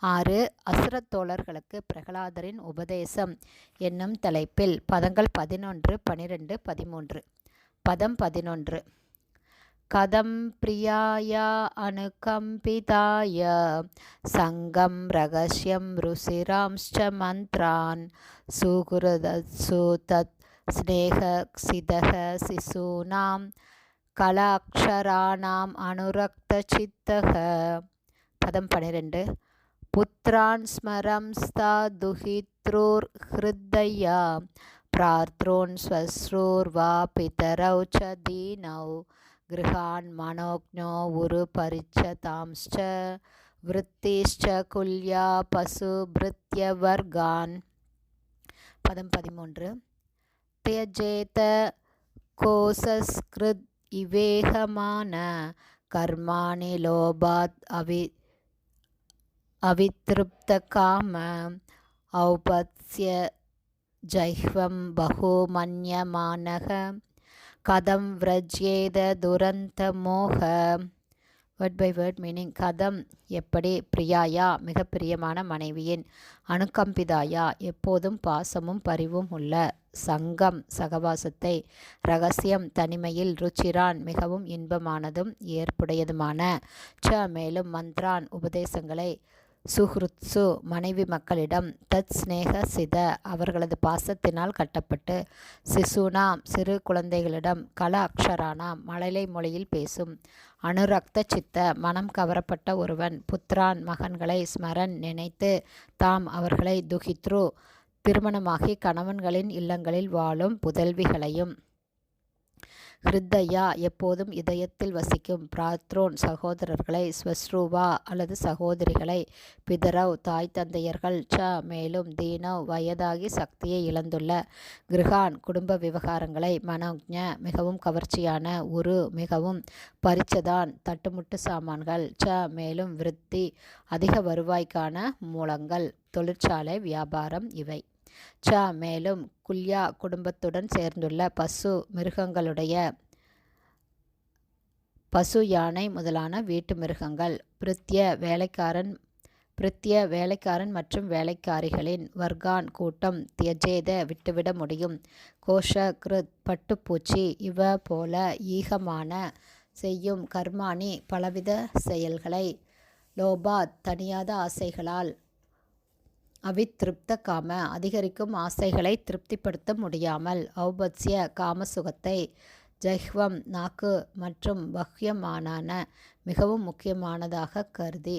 ஆறு அசுரத்தோழர்களுக்கு பிரகலாதரின் உபதேசம் என்னும் தலைப்பில் பதங்கள் பதினொன்று பனிரெண்டு பதிமூன்று. பதம் பதினொன்று. கதம் பிரியாய அனுகம்பிதாய சங்கம் ரகசியம் ருசிராம்ச்ச மந்த்ரான். சுதத் தத் ஸ்நேகசிதக சிசூனாம் கலாக்ஷராணம் அனுரக்த சித்தக. பதம் பனிரெண்டு. पुत्रान् स्मरंस्ता दुहितॄर्हृदया प्रार्तॄन् श्वश्रूर्वा पितरौ च दीनौ गृहान् मनोज्ञो उरुपरिच्छतांश्च वृत्तिश्च कुल्या पशुभृत्यवर्गान् பதம் பதிமூன்று தியஜேத கோசஸ்கிருத் இவேகமான கர்மாணி லோபாத் அவி अवितृप्तकाम औपत्स्य जह्वं बहो मन्यमानः கதம் விரஜ்யேத துரந்த மோக வேர்ட் பை வேர்ட் மீனிங் கதம் எப்படி பிரியாயா? மிக பிரியமான மனைவியின் அணுக்கம்பிதாயா எப்போதும் பாசமும் பரிவும் உள்ள சங்கம் சகவாசத்தை ரகசியம் தனிமையில் ருச்சிரான் மிகவும் இன்பமானதும் ஏற்புடையதுமான. ச மேலும் மந்த்ரான் உபதேசங்களை சுஹ்ருத்சு மனைவி மக்களிடம் தத் ஸ்னேக சித அவர்களது பாசத்தினால் கட்டப்பட்டு சிசுனாம் சிறு குழந்தைகளிடம் கல அக்ஷரானாம் மழலை மொழியில் பேசும். அனுரக்த சித்த மனம் கவரப்பட்ட ஒருவன் புத்ரான் மகன்களை ஸ்மரன் நினைத்து தாம் அவர்களை துகித்ரு திருமணமாகி கணவன்களின் இல்லங்களில் வாழும் புதல்விகளையும் ஹிருத்தயா எப்போதும் இதயத்தில் வசிக்கும் பிராத்ரோன் சகோதரர்களை ஸ்வஸ்ரூவா அல்லது சகோதரிகளை பிதரவ் தாய் தந்தையர்கள் ச மேலும் தீனவ் வயதாகி சக்தியை இழந்துள்ள கிருஹான் குடும்ப விவகாரங்களை மனோஜ மிகவும் கவர்ச்சியான உரு மிகவும் பரிச்சதான் தட்டுமுட்டு சாமான்கள் ச மேலும் விருத்தி அதிக வருவாய்க்கான மூலங்கள் தொழிற்சாலை வியாபாரம் இவை. ச. மேலும் குல்யா குடும்பத்துடன் சேர்ந்துள்ள பசு மிருகங்களுடைய பசு யானை முதலான வீட்டு மிருகங்கள். பிரித்திய வேலைக்காரன் பிரித்திய வேலைக்காரன் மற்றும் வேலைக்காரிகளின் வர்கான் கூட்டம் தியஜேத விட்டுவிட முடியும். கோஷ கிருத் பட்டுப்பூச்சி இவ போல ஈகமான செய்யும் கர்மானி பலவித செயல்களை லோபாத் தனியாத ஆசைகளால் அவித்திருப்த காம அதிகரிக்கும் ஆசைகளை திருப்திப்படுத்த முடியாமல் ஔபத்ய காமசுகத்தை ஜஹ்வம் நாக்கு மற்றும் பஹ்யமானான மிகவும் முக்கியமானதாக கருதி.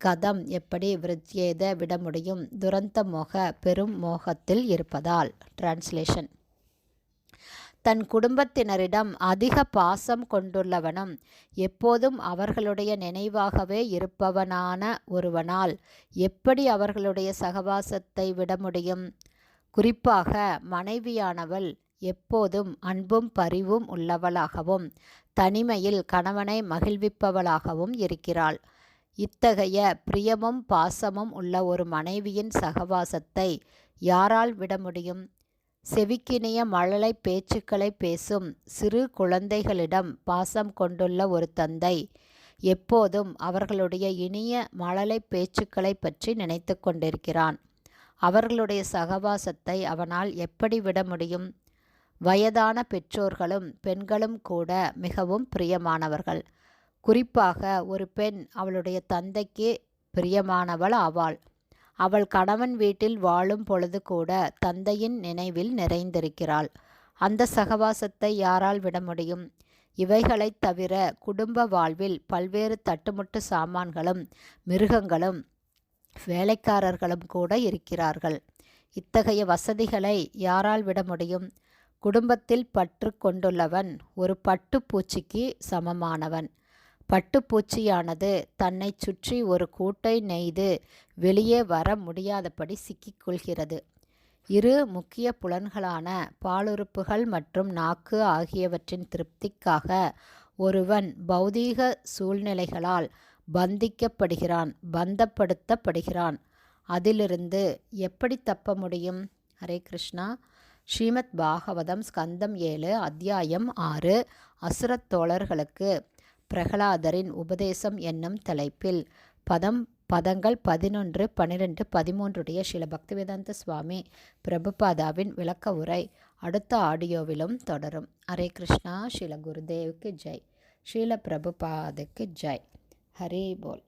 கதம் எப்படி விருத்தியேத விட முடியும்? துரந்த மோக பெரும் மோகத்தில் இருப்பதால். டிரான்ஸ்லேஷன் தன் குடும்பத்தினரிடம் அதிக பாசம் கொண்டுள்ளவனும் எப்போதும் அவர்களுடைய நினைவாகவே இருப்பவனான ஒருவனால் எப்படி அவர்களுடைய சகவாசத்தை விட முடியும்? குறிப்பாக மனைவியானவள் எப்போதும் அன்பும் பரிவும் உள்ளவளாகவும் தனிமையில் கணவனை மகிழ்விப்பவளாகவும் இருக்கிறாள். இத்தகைய பிரியமும் பாசமும் உள்ள ஒரு மனைவியின் சகவாசத்தை யாரால் விட முடியும்? செவிக்கினிய மழலை பேச்சுக்களை பேசும் சிறு குழந்தைகளிடம் பாசம் கொண்டுள்ள ஒரு தந்தை. எப்போதும் அவர்களுடைய இனிய மழலை பேச்சுக்களை பற்றி நினைத்து கொண்டிருக்கிறான். அவர்களுடைய சகவாசத்தை அவனால் எப்படி விட முடியும்? வயதான பெற்றோர்களும் பெண்களும் கூட மிகவும் பிரியமானவர்கள். குறிப்பாக ஒரு பெண் அவளுடைய தந்தைக்கு பிரியமானவள் ஆவாள். அவள் கணவன் வீட்டில் வாழும் பொழுது கூட தந்தையின் நினைவில் நிறைந்திருக்கிறாள். அந்த சகவாசத்தை யாரால் விட முடியும்? இவைகளைத் தவிர குடும்ப வாழ்வில் பல்வேறு தட்டுமுட்டு சாமான்களும் மிருகங்களும் வேலைக்காரர்களும் கூட இருக்கிறார்கள். இத்தகைய வசதிகளை யாரால் விட முடியும்? குடும்பத்தில் பற்று கொண்டுள்ளவன் ஒரு பட்டுப்பூச்சிக்கு சமமானவன். பட்டுப்பூச்சியானது தன்னை சுற்றி ஒரு கூட்டை நெய்து வெளியே வர முடியாதபடி சிக்கிக்கொள்கிறது இரு முக்கிய புலன்களான பாலுறுப்புகள் மற்றும் நாக்கு ஆகியவற்றின் திருப்திக்காக ஒருவன் பௌதீக சூழ்நிலைகளால் பந்திக்கப்படுகிறான் பந்தப்படுத்தப்படுகிறான். அதிலிருந்து எப்படி தப்ப முடியும்? ஹரே கிருஷ்ணா. ஸ்ரீமத் பாகவதம் ஸ்கந்தம் ஏழு அத்தியாயம் ஆறு அசுரத் தோழர்களுக்கு பிரகலாதரின் உபதேசம் என்னும் தலைப்பில் பதம் பதங்கள் பதினொன்று பன்னிரெண்டு பதிமூன்றுடைய சில பக்திவேதாந்த சுவாமி பிரபுபாதாவின் விளக்க உரை அடுத்த ஆடியோவிலும் தொடரும். ஹரே கிருஷ்ணா ஸ்ரீல குருதேவுக்கு ஜெய். ஸ்ரீல பிரபுபாதுக்கு ஜெய். ஹரி போல்.